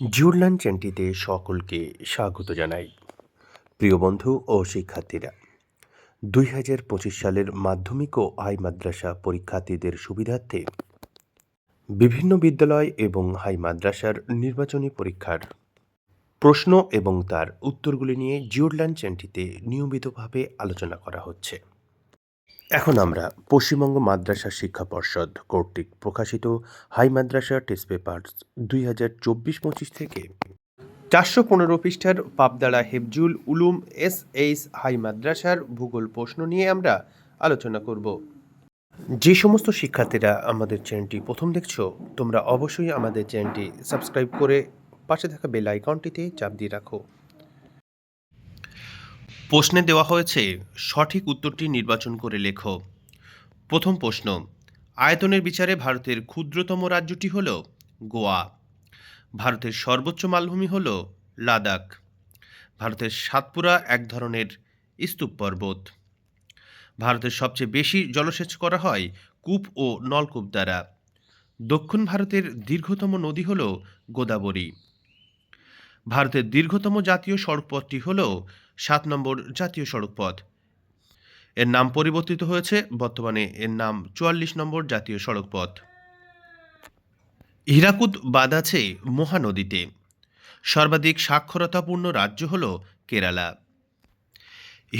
জুরলান চ্যানটিতে সকলকে স্বাগত জানাই। প্রিয় বন্ধু ও শিক্ষার্থীরা, দুই হাজার পঁচিশ সালের মাধ্যমিক ও হাই মাদ্রাসা পরীক্ষার্থীদের সুবিধার্থে বিভিন্ন বিদ্যালয় এবং হাই মাদ্রাসার নির্বাচনী পরীক্ষার প্রশ্ন এবং তার উত্তরগুলি নিয়ে জিওরল্যান্ড চ্যানটিতে নিয়মিতভাবে আলোচনা করা হচ্ছে। এখন আমরা পশ্চিমবঙ্গ মাদ্রাসা শিক্ষা পর্ষদ কর্তৃক প্রকাশিত হাই মাদ্রাসা টেস্ট পেপার দুই হাজার চব্বিশ পঁচিশ থেকে চারশো পনেরো পৃষ্ঠার Pabdara Hefzul Ulum S H high মাদ্রাসার ভূগোল প্রশ্ন নিয়ে আমরা আলোচনা করব। যে সমস্ত শিক্ষার্থীরা আমাদের চ্যানেলটি প্রথম দেখছ, তোমরা অবশ্যই আমাদের চ্যানেলটি সাবস্ক্রাইব করে পাশে থাকা বেল আইকনটিতে চাপ দিয়ে রাখো। প্রশ্নে দেওয়া হয়েছে, সঠিক উত্তরটি নির্বাচন করে লেখো। প্রথম প্রশ্ন, আয়তনের বিচারে ভারতের ক্ষুদ্রতম রাজ্যটি হল গোয়া। ভারতের সর্বোচ্চ মালভূমি হল লাদাখ। ভারতের সাতপুরা এক ধরনের স্তূপ পর্বত। ভারতের সবচেয়ে বেশি জলসেচ করা হয় কূপ ও নলকূপ দ্বারা। দক্ষিণ ভারতের দীর্ঘতম নদী হল গোদাবরী। ভারতের দীর্ঘতম জাতীয় সড়কপথটি হল সাত নম্বর জাতীয় সড়কপথ। এর নাম পরিবর্তিত হয়েছে, বর্তমানে এর নাম চুয়াল্লিশ নম্বর জাতীয় সড়কপথ। হীরাকুদ বাঁধ আছে মহানদীতে। সর্বাধিক সাক্ষরতাপূর্ণ রাজ্য হল কেরালা।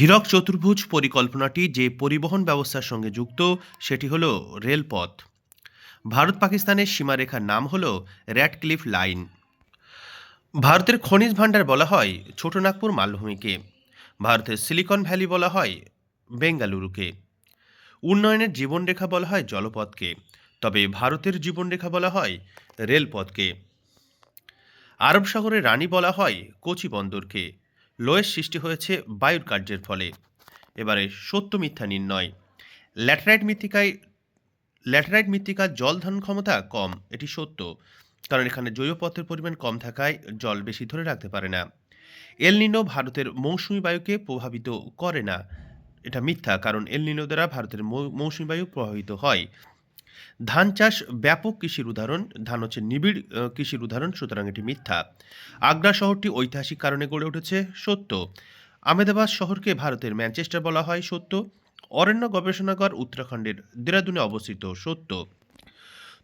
হীরক চতুর্ভুজ পরিকল্পনাটি যে পরিবহন ব্যবস্থার সঙ্গে যুক্ত, সেটি হল রেলপথ। ভারত পাকিস্তানের সীমারেখার নাম হল র্যাডক্লিফ লাইন। ভারতের খনিজ ভাণ্ডার বলা হয় ছোটনাগপুর মালভূমিকে। ভারতের সিলিকন ভ্যালি বলা হয় বেঙ্গালুরুকে। উন্নয়নের জীবনরেখা বলা হয় জলপথকে। তবে ভারতের জীবনরেখা বলা হয় রেলপথকে। আরব সাগরের রানী বলা হয় কোচি বন্দরকে লোয়ের সৃষ্টি হয়েছে বায়ুর কার্যের ফলে। এবারে সত্য মিথ্যা নির্ণয়। ল্যাটেরাইট মৃত্তিকায় ল্যাটেরাইট মৃত্তিকার জল ধারণ ক্ষমতা কম, এটি সত্য। কারণ এখানে জৈব পদার্থের পরিমাণ কম থাকায় জল বেশি ধরে রাখতে পারে না। এল নিনো ভারতের মৌসুমী বায়ুকে প্রভাবিত করে না। এটা মিথ্যা, কারণ এল নিনো দ্বারা ভারতের মৌসুমী বায়ু প্রভাবিত হয়। ধান চাষ ব্যাপক কৃষির উদাহরণ, ধান হচ্ছে নিবিড় কৃষির উদাহরণ, সুতরাং এটি মিথ্যা। আগ্রা শহরটি ঐতিহাসিক কারণে গড়ে উঠেছে সত্য। আমেদাবাদ শহরকে ভারতের ম্যানচেস্টার বলা হয় সত্য। অরণ্য গবেষণাগার উত্তরাখণ্ডের দেরাদুনে অবস্থিত সত্য।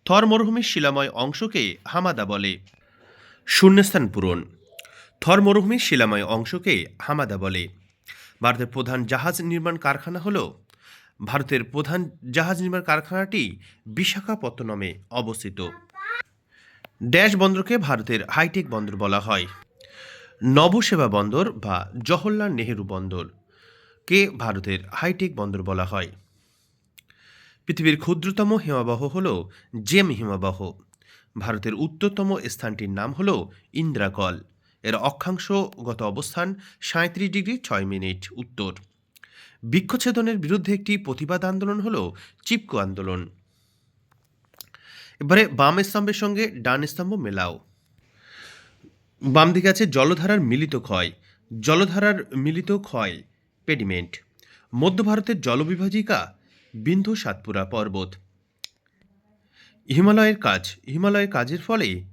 থর মরুভূমির শিলাময় অংশকে হামাদা বলে। শূন্যস্থান পূরণ। থর মরুভূমির শিলাময় অংশকে হামাদা বলে। ভারতের প্রধান জাহাজ নির্মাণ কারখানা হল ভারতের প্রধান জাহাজ নির্মাণ কারখানাটি বিশাখাপত্তনমে অবস্থিত। ড্যাশ বন্দরকে ভারতের হাইটেক বন্দর বলা হয়। নবসেবা বন্দর বা জওহরলাল নেহেরু বন্দর কে ভারতের হাইটেক বন্দর বলা হয়। পৃথিবীর ক্ষুদ্রতম হিমবাহ হল জেম হিমবাহ। ভারতের উত্তরতম স্থানটির নাম হল ইন্দ্রাকল। এর অক্ষাংশগত অবস্থান সাঁত্রিশ ডিগ্রি ছয় মিনিট উত্তর। বৃক্ষছেদনের বিরুদ্ধে একটি প্রতিবাদ আন্দোলন হল চিপকো আন্দোলন। এবারে বাম স্তম্ভের সঙ্গে ডান স্তম্ভ মেলাও। বাম দিকে আছে জলধারার মিলিত ক্ষয়। জলধারার মিলিত ক্ষয়, পেডিমেন্ট। মধ্য ভারতের জলবিভাজিকা বিন্ধু সাতপুরা পর্বত। হিমালয়ের কাজ, হিমালয়ের কাজের ফলে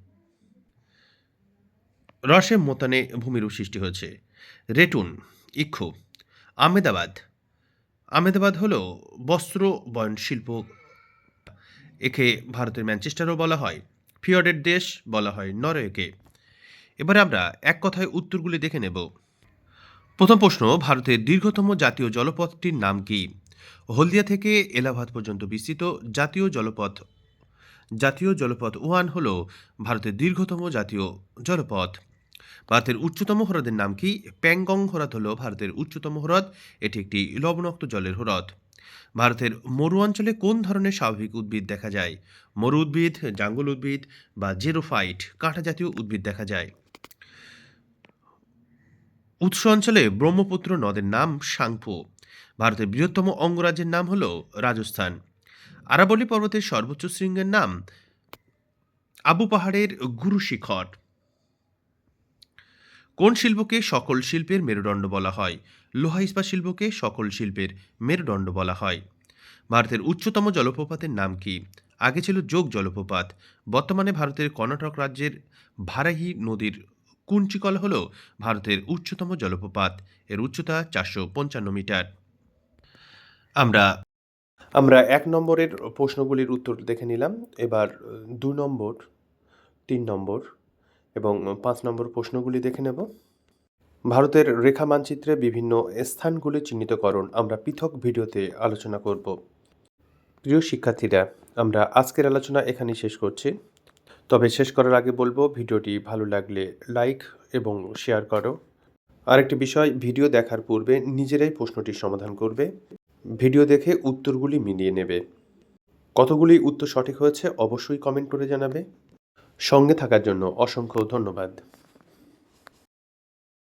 রসে মোতানে ভূমির সৃষ্টি হয়েছে। রেটুন, ইক্ষু আমেদাবাদ আমেদাবাদ হল বস্ত্র বয়ন শিল্প একে ভারতের ম্যানচেস্টারও বলা হয়। ফিয়র্ডের দেশ বলা হয় নরওয়েকে। এবারে আমরা এক কথায় উত্তরগুলি দেখে নেব। প্রথম প্রশ্ন, ভারতের দীর্ঘতম জাতীয় জলপথটির নাম কি? হলদিয়া থেকে এলাহাবাদ পর্যন্ত বিস্তৃত জাতীয় জলপথ। জাতীয় জলপথ ওয়ান হল ভারতের দীর্ঘতম জাতীয় জলপথ। ভারতের উচ্চতম হ্রদের নাম কি? প্যাংগং হ্রদ হল ভারতের উচ্চতম হ্রদ। এটি একটি লবণাক্ত জলের হ্রদ। ভারতের মরু অঞ্চলে কোন ধরনের স্বাভাবিক উদ্ভিদ দেখা যায়? মরু উদ্ভিদ, জাঙ্গল উদ্ভিদ বা জেরোফাইট, কাঁটা জাতীয় উদ্ভিদ দেখা যায়। উৎস অঞ্চলে ব্রহ্মপুত্র নদের নাম সাংপো। ভারতের বৃহত্তম অঙ্গরাজ্যের নাম হল রাজস্থান। আরাবলী পর্বতের সর্বোচ্চ শৃঙ্গের নাম আবু পাহাড়ের গুরু শিখর। কোন শিল্পকে সকল শিল্পের মেরুদণ্ড বলা হয়? লোহা ইস্পাত শিল্পকে সকল শিল্পের মেরুদণ্ড বলা হয়। ভারতের উচ্চতম জলপ্রপাতের নাম কি? আগে ছিল যোগ জলপ্রপাত। বর্তমানে ভারতের কর্ণাটক রাজ্যের ভারাহি নদীর কুঞ্চিকল হল ভারতের উচ্চতম জলপ্রপাত। এর উচ্চতা চারশো পঞ্চান্ন মিটার। আমরা আমরা এক নম্বরের প্রশ্নগুলির উত্তর দেখে নিলাম। এবার দু নম্বর, তিন নম্বর এবং পাঁচ নম্বর প্রশ্নগুলি দেখে নেব। ভারতের রেখা মানচিত্রে বিভিন্ন স্থানগুলি চিহ্নিতকরণ আমরা পৃথক ভিডিওতে আলোচনা করব। প্রিয় শিক্ষার্থীরা, আমরা আজকের আলোচনা এখানেই শেষ করছি। তবে শেষ করার আগে বলব, ভিডিওটি ভালো লাগলে লাইক এবং শেয়ার করো। আরেকটি বিষয়, ভিডিও দেখার পূর্বে নিজেরাই প্রশ্নটির সমাধান করবে। ভিডিও দেখে উত্তরগুলি মিলিয়ে নেবে। কতগুলি উত্তর সঠিক হয়েছে অবশ্যই কমেন্ট করে জানাবে। সঙ্গে থাকার জন্য অসংখ্য ধন্যবাদ।